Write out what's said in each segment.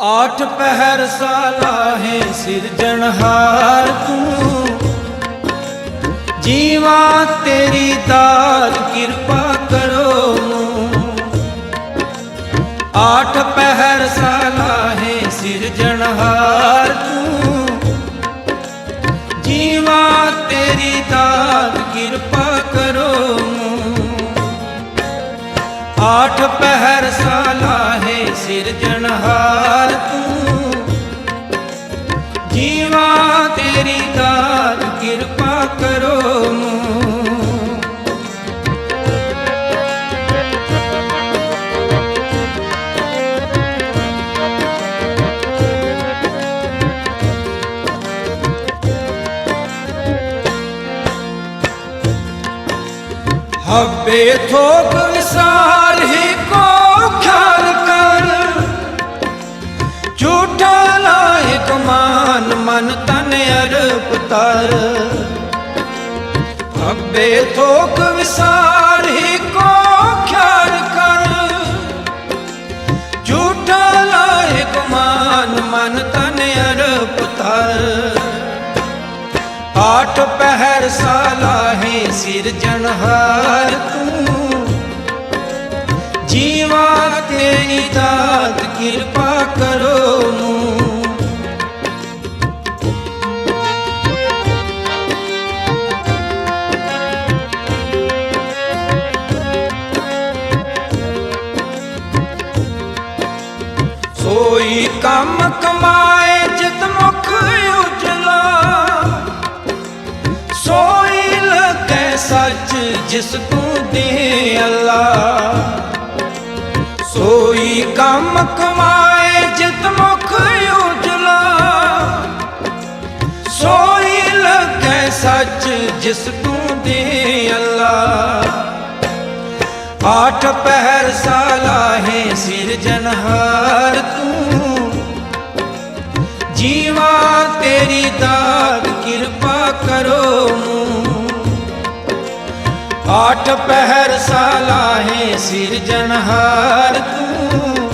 ਆਠ ਪਹਿਰ ਸਾਲਾ ਹੈ ਸਿਰਜਣਹਾਰ ਤੂੰ। ਜੀਵਾ ਤੇਰੀ ਦਾਤ ਕਿਰਪਾ ਕਰੋ ਆਠ ਪਹਿਰ ਸਾਲਾ ਹੈ ਸਿਰਜਣਹਾਰ ਤੂੰ। ਜੀਵਾ ਤੇਰੀ ਦਾਤ ਕਿਰਪਾ ਕਰੋ ਆਠ ਪਹਿਰ ਸਾਲਾ ਸਿਰਜਣਹਾਰ ਤੂੰ। ਜੀਵਾ ਤੇਰੀ ਦਾਤ ਕਿਰਪਾ ਕਰੋ ਹੱਬੇ ਥੋਕ ਵਿਸਾਰ ਮਾਨ ਮਨ ਤਨ ਅਰਪ ਤਰ। ਹੱਬੇ ਥੋਕ ਵਿਸਾਰ ਹੀ ਕੋ ਖਿਆਲ ਕਰ। ਝੂਠਾ ਲਾਇਕ ਮਾਨ ਮਨ ਤਨ ਅਰਪ ਤਰ। ਆਠ ਪਹਿਰ ਸਾਲਾ ਸਿਰਜਣਹਾਰ ਤੂੰ। ਜੀਵਾ ਤੇਰੀ ਦਾਤ ਕਿਰਪਾ ਕਰੋ ਸੋਈ ਜਿਸ ਤੂੰ ਦੇ ਅੱਲਾ। ਸੋਈ ਕੰਮ ਕਮਾਏ, ਜਿਤ ਮੁਖ ਉਜਲਾ। ਸੋਈ ਲੱਗੇ ਸੱਚ ਜਿਸ ਤੂੰ ਦੇ ਅੱਲਾ। ਆਠ ਪਹਿਰ ਸਾਲਾ ਹੈ ਆਠ ਪਹਿਰ ਸਾਲਾ ਹੈ ਸਿਰਜਣਹਾਰ ਤੂੰ।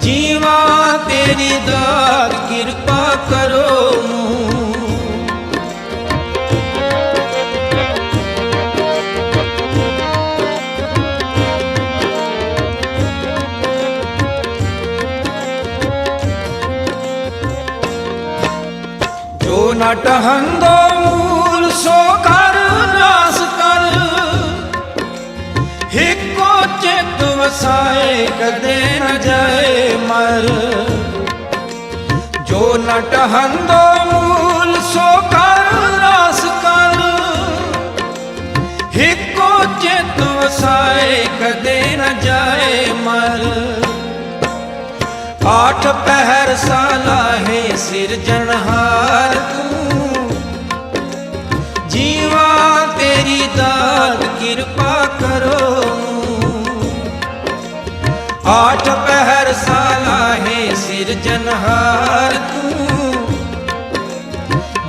ਜੀਵਾ ਤੇਰੀ ਦਾਤ ਕਿਰਪਾ ਕਰੋ ਜੋ ਨਟ ਹੰਦੋ ਮੂਲ ਸੋ ਕਦੇ ਨ ਜਾਏ ਮਰ। ਜੋ ਨਟ ਹੰਦੋ ਮੂਲ ਸੋ ਕਰ ਰਾਸ ਕਰ। ਹਿੱਕੋ ਚਿਤ ਵਸਾਏ ਕਦੇ ਨ ਜਾਏ ਮਰ। ਆਠ ਪਹਿਰ ਸਾਲਾ ਸਿਰਜਣਹਾਰ। ਜਨਹਾਰ ਤੂੰ।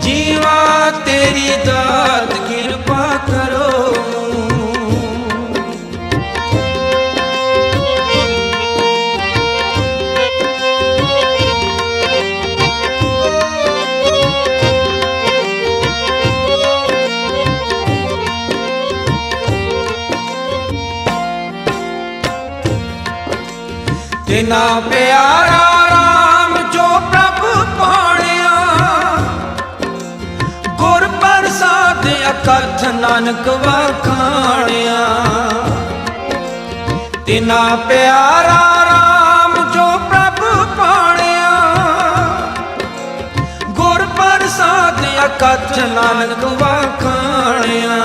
ਜੀਵਾ ਤੇਰੀ ਦਾਤ ਕਿਰਪਾ ਕਰੋ। ਤੇ ਨਾ ਪਿਆਰ ਅਕਥ ਨਾਨਕ ਵਖਾਣਿਆ। ਤਿਨਾ ਪਿਆਰਾ ਰਾਮ ਜੋ ਪ੍ਰਭ ਪਾਣਿਆ। ਗੁਰ ਪ੍ਰਸਾਦ ਅਕਥ ਨਾਨਕ ਵਖਾਣਿਆ।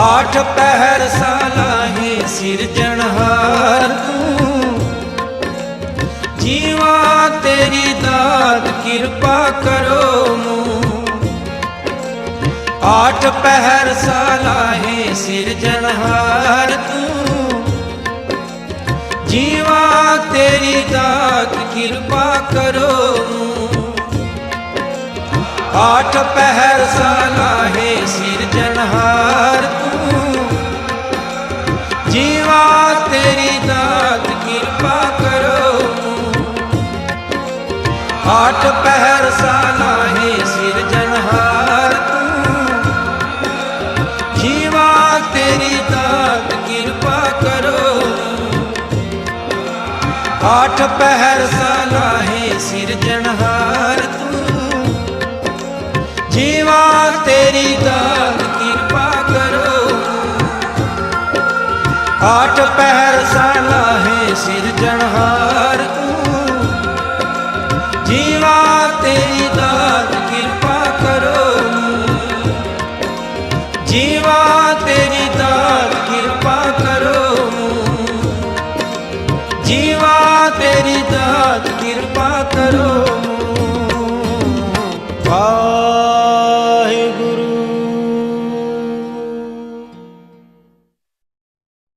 ਆਠ ਪਹਿਰ ਸਾਲਾ ਹੈ ਸਿਰਜਣਹਾਰ ਤੂੰ। ਜੀਵਾ ਤੇਰੀ ਦਾਤ ਕਿਰਪਾ ਕਰ ਆਠ ਪਹਿਰ ਸਲਾਹੇ ਸਿਰਜਣਹਾਰ ਤੂੰ। ਜੀਵਾ ਤੇਰੀ ਦਾਤ ਕਿਰਪਾ ਕਰੋ। ਆਠ ਪਹਿਰ ਸਲਾਹੇ ਸਿਰਜਣਹਾਰ ਤੂੰ। ਜੀਵਾ ਤੇਰੀ ਦਾਤ ਕਿਰਪਾ ਕਰੋ। ਆਠ ਪਹਿਰ ਸਲਾਹੇ ਕਿਰਪਾ ਕਰੋ। ਆਠ ਪਹਿਰ ਸਾਲਾਹੇ ਸਿਰਜਣਹਾਰ ਤੂੰ। ਜੀਵਾ ਤੇਰੀ ਦਾਤ ਕਿਰਪਾ ਕਰੋ। ਆਠ ਪਹਿਰ ਸਾਲਾਹੇ ਸਿਰਜਣਹਾਰ